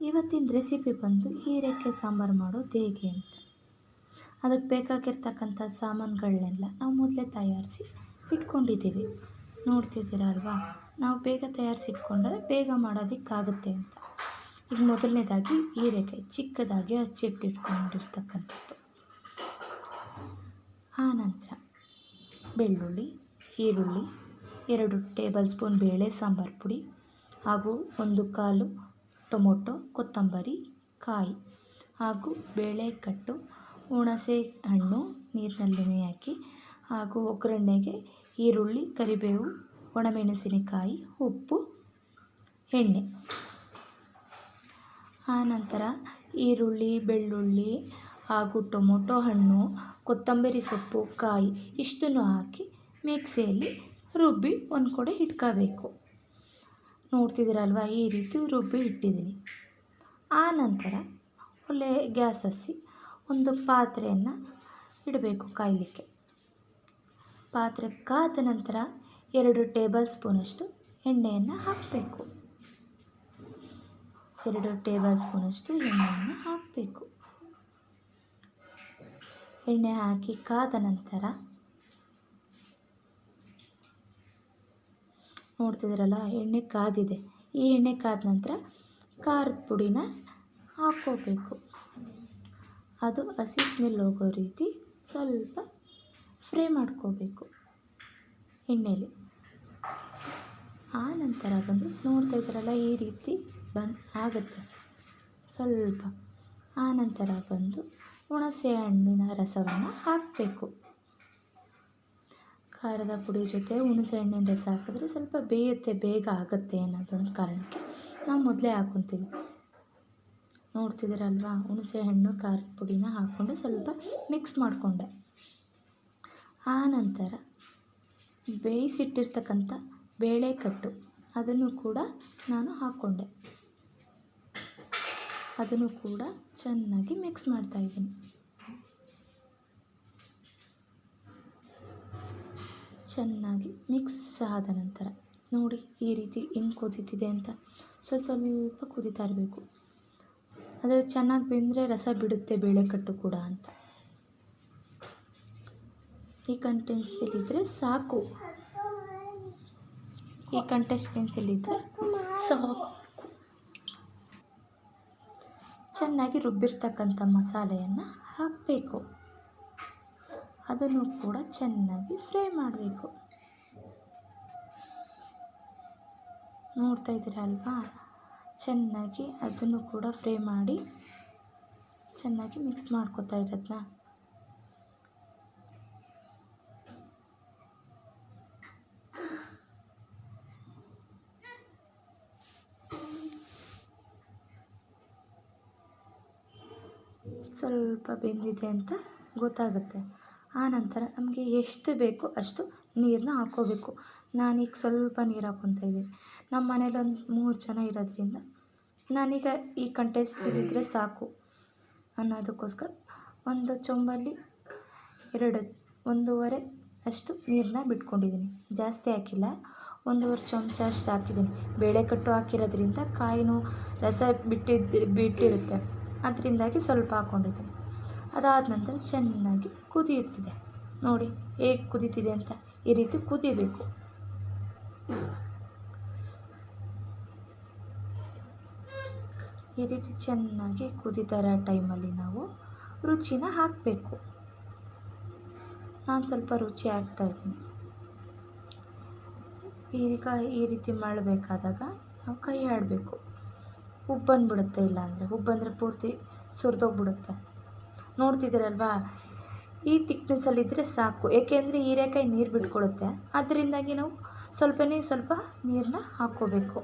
ಇವತ್ತಿನ ರೆಸಿಪಿ ಬಂದು ಹೀರೆಕಾಯಿ ಸಾಂಬಾರು ಮಾಡೋದು ಹೇಗೆ ಅಂತ. ಅದಕ್ಕೆ ಬೇಕಾಗಿರ್ತಕ್ಕಂಥ ಸಾಮಾನುಗಳನ್ನೆಲ್ಲ ನಾವು ಮೊದಲೇ ತಯಾರಿಸಿ ಇಟ್ಕೊಂಡಿದ್ದೀವಿ. ನೋಡ್ತಿದ್ದೀರ ಅಲ್ವಾ ನಾವು ಬೇಗ ತಯಾರಿಸಿ ಇಟ್ಕೊಂಡ್ರೆ ಬೇಗ ಮಾಡೋದಕ್ಕಾಗುತ್ತೆ ಅಂತ. ಈಗ ಮೊದಲನೇದಾಗಿ ಹೀರೆಕಾಯಿ ಚಿಕ್ಕದಾಗಿ ಹಚ್ಚಿಟ್ಟಿಟ್ಕೊಂಡಿರ್ತಕ್ಕಂಥದ್ದು ಆನಂತರ ಬೆಳ್ಳುಳ್ಳಿ, ಈರುಳ್ಳಿ, ಎರಡು ಟೇಬಲ್ ಸ್ಪೂನ್ ಬೇಳೆ ಸಾಂಬಾರು ಪುಡಿ ಹಾಗೂ ಒಂದು ಕಾಲು ಟೊಮೊಟೊ, ಕೊತ್ತಂಬರಿ, ಕಾಯಿ ಹಾಗೂ ಬೇಳೆಕಟ್ಟು ಹುಣಸೆ ಹಣ್ಣು ನೀರಿನಲ್ಲಿ ನೆನೆ ಹಾಕಿ ಹಾಗೂ ಒಗ್ಗರಣೆಗೆ ಈರುಳ್ಳಿ, ಕರಿಬೇವು, ಒಣಮೆಣಸಿನಕಾಯಿ, ಉಪ್ಪು, ಎಣ್ಣೆ. ಆನಂತರ ಈರುಳ್ಳಿ, ಬೆಳ್ಳುಳ್ಳಿ ಹಾಗೂ ಟೊಮೊಟೊ ಹಣ್ಣು, ಕೊತ್ತಂಬರಿ ಸೊಪ್ಪು, ಕಾಯಿ ಇಷ್ಟನ್ನು ಹಾಕಿ ಮಿಕ್ಸಿಯಲ್ಲಿ ರುಬ್ಬಿ ಒಂದು ಕಡೆ ಇಟ್ಕೋಬೇಕು. ನೋಡ್ತಿದ್ದೀರಲ್ವ? ಈ ರೀತಿ ರುಬ್ಬಿ ಇಟ್ಟಿದ್ದೀನಿ. ಆ ನಂತರ ಒಲೆ ಗ್ಯಾಸ್ ಹಸಿ ಒಂದು ಪಾತ್ರೆಯನ್ನು ಇಡಬೇಕು ಕಾಯಲಿಕ್ಕೆ. ಪಾತ್ರೆ ಕಾದ ನಂತರ ಎರಡು ಟೇಬಲ್ ಸ್ಪೂನಷ್ಟು ಎಣ್ಣೆಯನ್ನು ಹಾಕಬೇಕು. ಎರಡು ಟೇಬಲ್ ಸ್ಪೂನಷ್ಟು ಎಣ್ಣೆಯನ್ನು ಹಾಕಬೇಕು. ಎಣ್ಣೆ ಹಾಕಿ ಕಾದ ನಂತರ ನೋಡ್ತಿದ್ದೀರಲ್ಲ ಎಣ್ಣೆ ಕಾದಿದೆ. ಈ ಎಣ್ಣೆ ಕಾದ ನಂತರ ಖಾರದ ಪುಡಿನ ಹಾಕ್ಕೋಬೇಕು. ಅದು ಹಸಿ ಸ್ಮೆಲ್ ಹೋಗೋ ರೀತಿ ಸ್ವಲ್ಪ ಫ್ರೈ ಮಾಡ್ಕೋಬೇಕು ಎಣ್ಣೆಯಲ್ಲಿ ಆ ನಂತರ ಬಂದು ನೋಡ್ತಾ ಇದ್ದಾರಲ್ಲ ಈ ರೀತಿ ಬಂದು ಆಗುತ್ತೆ. ಸ್ವಲ್ಪ. ಆ ನಂತರ ಬಂದು ಹುಣಸೆ ಹಣ್ಣಿನ ರಸವನ್ನು ಹಾಕಬೇಕು. ಖಾರದ ಪುಡಿ ಜೊತೆ ಹುಣಸೆಹಣ್ಣಿನ ರಸ ಹಾಕಿದ್ರೆ ಸ್ವಲ್ಪ ಬೇಯುತ್ತೆ, ಬೇಗ ಆಗುತ್ತೆ ಅನ್ನೋದೊಂದು ಕಾರಣಕ್ಕೆ ನಾವು ಮೊದಲೇ ಹಾಕೊತೀವಿ. ನೋಡ್ತಿದ್ದೀರಲ್ವಾ? ಹುಣಸೆ ಹಣ್ಣು, ಖಾರದ ಪುಡಿನ ಹಾಕ್ಕೊಂಡು ಸ್ವಲ್ಪ ಮಿಕ್ಸ್ ಮಾಡಿಕೊಂಡೆ. ಆ ನಂತರ ಬೇಯಿಸಿಟ್ಟಿರ್ತಕ್ಕಂಥ ಬೇಳೆಕಟ್ಟು ಅದನ್ನು ಕೂಡ ನಾನು ಹಾಕ್ಕೊಂಡೆ ಅದನ್ನು ಕೂಡ ಚೆನ್ನಾಗಿ ಮಿಕ್ಸ್ ಮಾಡ್ತಾಯಿದ್ದೀನಿ ಚೆನ್ನಾಗಿ ಮಿಕ್ಸ್ ಆದ ನಂತರ, ನೋಡಿ ಈ ರೀತಿ ಹೆಂಗೆ ಕುದೀತಿದೆ ಅಂತ. ಸ್ವಲ್ಪ ಸ್ವಲ್ಪ ಕುದೀತಾ ಇರಬೇಕು. ಅದು ಚೆನ್ನಾಗಿ ಬೆಂದರೆ ರಸ ಬಿಡುತ್ತೆ ಬೇಳೆಕಟ್ಟು ಕೂಡ ಅಂತ. ಈ ಕಂಟೆನ್ಸಿಲಿದ್ದರೆ ಸಾಕು. ಈ ಕಂಟೆಸ್ಟೆನ್ಸಿಲಿದ್ದರೆ ಸಾಕು. ಚೆನ್ನಾಗಿ ರುಬ್ಬಿರ್ತಕ್ಕಂಥ ಮಸಾಲೆಯನ್ನು ಹಾಕಬೇಕು. ಅದನ್ನು ಕೂಡ ಚೆನ್ನಾಗಿ ಫ್ರೈ ಮಾಡಬೇಕು. ನೋಡ್ತಾ ಇದ್ದೀರಾ ಅಲ್ವಾ? ಚೆನ್ನಾಗಿ ಅದನ್ನು ಕೂಡ ಫ್ರೈ ಮಾಡಿ ಚೆನ್ನಾಗಿ ಮಿಕ್ಸ್ ಮಾಡ್ಕೊತಾ ಇರೋದನ್ನ ಸ್ವಲ್ಪ ಬೆಂದಿದೆ ಅಂತ ಗೊತ್ತಾಗುತ್ತೆ. ಆನಂತರ ನಮಗೆ ಎಷ್ಟು ಬೇಕೋ ಅಷ್ಟು ನೀರನ್ನ ಹಾಕ್ಕೋಬೇಕು ನಾನೀಗ ಸ್ವಲ್ಪ ನೀರು ಹಾಕ್ಕೊತಾ ಇದ್ದೀನಿ ನಮ್ಮ ಮನೇಲಿ ಒಂದು ಮೂರು ಜನ ಇರೋದ್ರಿಂದ ನಾನೀಗ ಈ ಕಂಟೆಸ್ಟಲ್ಲಿದ್ದರೆ ಸಾಕು ಅನ್ನೋದಕ್ಕೋಸ್ಕರ ಒಂದು ಚೊಂಬಲ್ಲಿ ಎರಡು, ಒಂದೂವರೆ ಅಷ್ಟು ನೀರನ್ನ ಬಿಟ್ಕೊಂಡಿದ್ದೀನಿ. ಜಾಸ್ತಿ ಹಾಕಿಲ್ಲ. ಒಂದೂವರೆ ಚಮಚ ಅಷ್ಟು ಹಾಕಿದ್ದೀನಿ. ಬೇಳೆಕಟ್ಟು ಹಾಕಿರೋದ್ರಿಂದ ಕಾಯಿನೂ ರಸ ಬಿಟ್ಟಿದ್ದು, ಬಿಟ್ಟಿರುತ್ತೆ. ಅದರಿಂದಾಗಿ ಸ್ವಲ್ಪ ಹಾಕ್ಕೊಂಡಿದ್ದೀನಿ ಅದಾದ ನಂತರ ಚೆನ್ನಾಗಿ ಕುದಿಯುತ್ತಿದೆ. ನೋಡಿ, ಹೇಗೆ ಕುದೀತಿದೆ ಅಂತ ಈ ರೀತಿ ಕುದಿಬೇಕು. ಈ ರೀತಿ ಚೆನ್ನಾಗಿ ಕುದಿತರ ಟೈಮಲ್ಲಿ ನಾವು ರುಚಿನ ಹಾಕಬೇಕು. ನಾನು ಸ್ವಲ್ಪ ರುಚಿ ಹಾಕ್ತಾಯಿದ್ದೀನಿ ಈಗ ಈ ರೀತಿ ಮಾಡಬೇಕಾದಾಗ ನಾವು ಕೈ ಆಡಬೇಕು. ಉಪ್ಪು ಬಂದುಬಿಡುತ್ತೆ ಇಲ್ಲಾಂದರೆ ಉಬ್ಬಂದರೆ ಬಂದರೆ ಪೂರ್ತಿ ಸುರಿದೋಗ್ಬಿಡುತ್ತೆ. ನೋಡ್ತಿದ್ದೀರಲ್ವಾ? ಈ ತಿಕ್ನೆಸ್ಸಲ್ಲಿದ್ದರೆ ಸಾಕು. ಏಕೆಂದರೆ ಹೀರೆಕಾಯಿ ನೀರು ಬಿಟ್ಕೊಡುತ್ತೆ ಅದರಿಂದಾಗಿ ನಾವು ಸ್ವಲ್ಪನೇ ಸ್ವಲ್ಪ ನೀರನ್ನ ಹಾಕ್ಕೋಬೇಕು.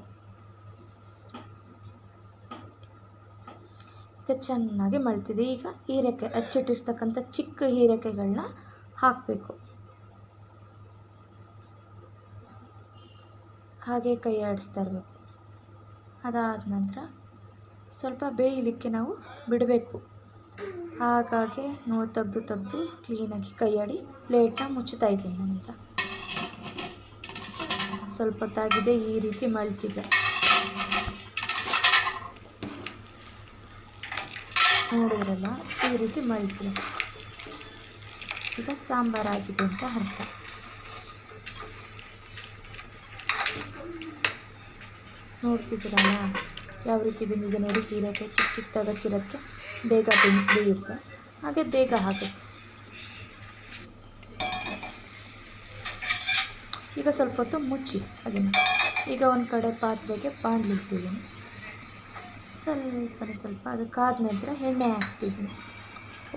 ಈಗ ಚೆನ್ನಾಗಿ ಮಳ್ತಿದೆ ಈಗ ಹೀರೆಕಾಯಿ ಹಚ್ಚಿಟ್ಟಿರ್ತಕ್ಕಂಥ ಚಿಕ್ಕ ಹೀರೆಕಾಯಿಗಳನ್ನ ಹಾಕಬೇಕು. ಹಾಗೆ ಕೈ ಆಡಿಸ್ತಾ ಇರಬೇಕು. ಅದಾದ ನಂತರ ಸ್ವಲ್ಪ ಬೇಯಲಿಕ್ಕೆ ನಾವು ಬಿಡಬೇಕು. ಹಾಗಾಗಿ ನೋಡಿ ತೆಗ್ದು ತೆಗ್ದು ಕ್ಲೀನಾಗಿ ಕೈಯಾಡಿ ಪ್ಲೇಟ್ನ ಮುಚ್ಚುತ್ತಾ ಇದ್ದೀನಿ ನಾನೀಗ ಸ್ವಲ್ಪ ಹೊತ್ತಾಗಿದೆ, ಈ ರೀತಿ ಮಳ್ತಿದೆ ನೋಡಿದ್ರಲ್ಲ, ಈ ರೀತಿ ಮಳ್ತಿದೆ ಈಗ ಸಾಂಬಾರಾಗಿದೆ ಅಂತ ಅರ್ಥ. ನೋಡ್ತಿದ್ದೀರಲ್ಲ, ಯಾವ ರೀತಿ ಬಂದಿದೆ ನೋಡಿ ಹೀರೆಕಾಯಿ ಚಿಕ್ಕ ಚಿಕ್ಕದಾಗಿ ಹಚ್ಚಿರೋದಕ್ಕೆ ಬೇಗ ಬೇಯುತ್ತೆ ಹಾಗೆ ಬೇಗ ಆಗುತ್ತೆ ಈಗ ಸ್ವಲ್ಪ ಹೊತ್ತು ಮುಚ್ಚಿ ಅದನ್ನು ಈಗ ಒಂದು ಕಡೆ ಪಾತ್ರೆಗೆ ಬಾಣಲಿ ಇಟ್ಟಿದ್ದೀನಿ. ಸ್ವಲ್ಪ ಸ್ವಲ್ಪ, ಅದು ಕಾದ ನಂತರ ಎಣ್ಣೆ ಹಾಕ್ತಿದ್ದೀನಿ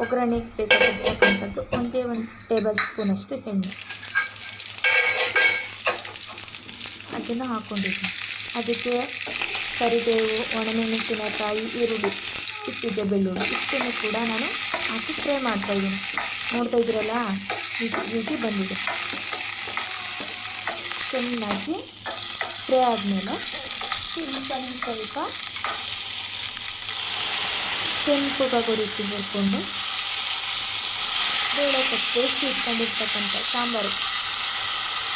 ಒಗ್ಗರಣೆಗೆ ಬೇಕಾಗಿರ್ತಕ್ಕಂಥದ್ದು ಒಂದೇ ಒಂದು ಟೇಬಲ್ ಸ್ಪೂನಷ್ಟು ಎಣ್ಣೆ. ಅದನ್ನು ಹಾಕ್ಕೊಂಡಿದ್ದೀನಿ ಅದಕ್ಕೆ ಕರಿಬೇವು, ಒಣಮೆಣಸಿನಕಾಯಿ, ಈರುಳ್ಳಿ. ಇಟ್ಟಿದ್ದೆ ಬೆಳ್ಳುಳ್ಳಿ ಇಷ್ಟನ್ನು ಕೂಡ ನಾನು ಹಾಕಿ ಫ್ರೈ ಮಾಡ್ತಾಯಿದ್ದೀನಿ ನೋಡ್ತಾ ಇದ್ದೀರಲ್ಲ? ರೀತಿ ಬಂದಿದೆ. ಚೆನ್ನಾಗಿ ಫ್ರೈ ಆದಮೇಲೆ ಸ್ವಲ್ಪ ಸ್ವಲ್ಪ ಕೆಂಪು ರೀತಿ ಹುರ್ಕೊಂಡು ಬೇಳೆ ಕಟ್ಟು ಇಟ್ಕೊಂಡಿರ್ತಕ್ಕಂಥ ಸಾಂಬಾರು.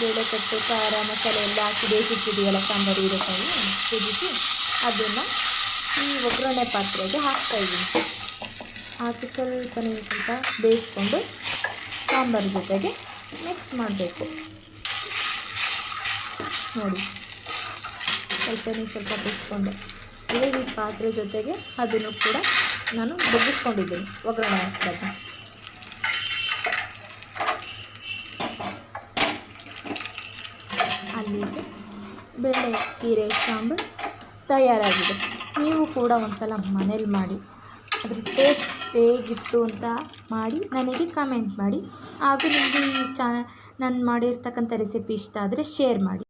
ಬೇಳೆ ಕಟ್ಟು ಖಾರ, ಮಸಾಲೆ ಎಲ್ಲ ಹಾಕಿ ಬೇಯಿಸಿಟ್ಟಿದೆಯಲ್ಲ ಸಾಂಬಾರು ಹೀರೆಕಾಯಿ ಕುದಿಸಿ ಅದನ್ನು ಈ ಒಗ್ಗರಣೆ ಪಾತ್ರೆಗೆ ಹಾಕ್ತಾಯಿದ್ದೀನಿ ಹಾಕಿ ಸ್ವಲ್ಪ ನೀವು ಸ್ವಲ್ಪ ಬೇಯಿಸ್ಕೊಂಡು ಸಾಂಬಾರ್ ಜೊತೆಗೆ ಮಿಕ್ಸ್ ಮಾಡಬೇಕು. ನೋಡಿ, ಸ್ವಲ್ಪ ನೀರು ಸ್ವಲ್ಪ ಬೇಯಿಸ್ಕೊಂಡು ಇದೇ ಪಾತ್ರೆ ಜೊತೆಗೆ ಅದನ್ನು ಕೂಡ ನಾನು ಬಗ್ಗಿಸ್ಕೊಂಡಿದ್ದೀನಿ ಒಗ್ಗರಣೆ ಹಾಕಿದಾಗ. ಅಲ್ಲಿಗೆ ಬೇಳೆ ಹೀರೆ ಸಾಂಬಾರು ತಯಾರಾಗಿದೆ. ನೀವು ಕೂಡ ಒಂದು ಸಲ ಮನೇಲಿ ಮಾಡಿ, ಅದ್ರ ಟೇಸ್ಟ್ ಹೇಗಿತ್ತು ಅಂತ ಮಾಡಿ ನನಗೆ ಕಮೆಂಟ್ ಮಾಡಿ. ಹಾಗೂ ನಿಮಗೆ ಈ ಚಾನ ನಾನು ಮಾಡಿರ್ತಕ್ಕಂಥ ರೆಸಿಪಿ ಇಷ್ಟ ಆದರೆ ಶೇರ್ ಮಾಡಿ.